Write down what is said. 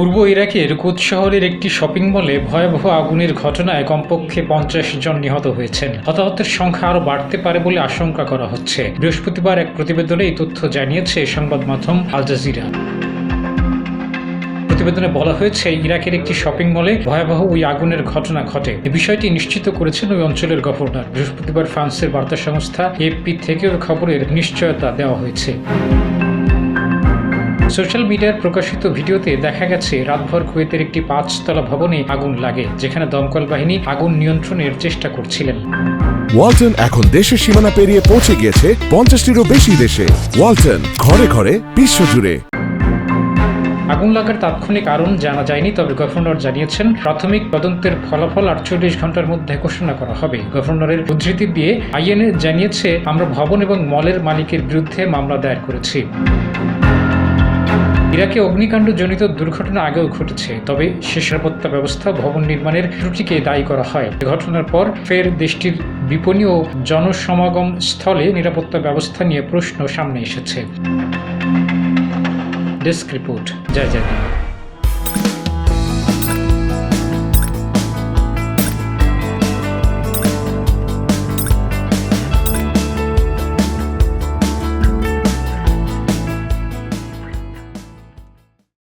পূর্ব ইরাকের কুদ শহরের একটি শপিং মলে ভয়াবহ আগুনের ঘটনায় কমপক্ষে পঞ্চাশ জন নিহত হয়েছেন। হতাহতের সংখ্যা আরও বাড়তে পারে বলে আশঙ্কা করা হচ্ছে। বৃহস্পতিবার এক প্রতিবেদনে এই তথ্য জানিয়েছে সংবাদ মাধ্যম আল জাজিরা। প্রতিবেদনে বলা হয়েছে, ইরাকের একটি শপিং মলে ভয়াবহ ওই আগুনের ঘটনা ঘটে। এই বিষয়টি নিশ্চিত করেছেন ওই অঞ্চলের গভর্নর। বৃহস্পতিবার ফ্রান্সের বার্তা সংস্থা এপি থেকে ওই খবরের নিশ্চয়তা দেওয়া হয়েছে। সোশ্যাল মিডিয়ার প্রকাশিত ভিডিওতে দেখা গেছে রাতভর কুয়েতের একটি পাঁচতলা ভবনে আগুন লাগে যেখানে দমকল বাহিনী আগুন নিয়ন্ত্রণের চেষ্টা করছিলেন। ওয়ালটন এখন দেশের সীমানা পেরিয়ে পৌঁছে গিয়েছে পঞ্চাশটিরও বেশি দেশে। ওয়ালটন ঘরে ঘরে বিশ্বজুড়ে আগুন লাগার তাৎক্ষণিক কারণ জানা যায়নি তবে গভর্নর জানিয়েছেন প্রাথমিক তদন্তের ফলাফল আটচল্লিশ ঘণ্টার মধ্যে ঘোষণা করা হবে। গভর্নরের উদ্ধৃতি দিয়ে আইএনএ জানিয়েছে আমরা ভবন এবং মলের মালিকের বিরুদ্ধে মামলা দায়ের করেছি। ইরাকে অগ্নিকাণ্ডজনিত দুর্ঘটনা আগেও ঘটেছে, তবে সে নিরাপত্তা ব্যবস্থা ভবন নির্মাণের ত্রুটিকে দায়ী করা হয় ঘটনার পর ফের দেশটির বিপণী ও জনসমাগম স্থলে নিরাপত্তা ব্যবস্থা নিয়ে প্রশ্ন সামনে এসেছে ডেস্ক রিপোর্ট, জয় জয়।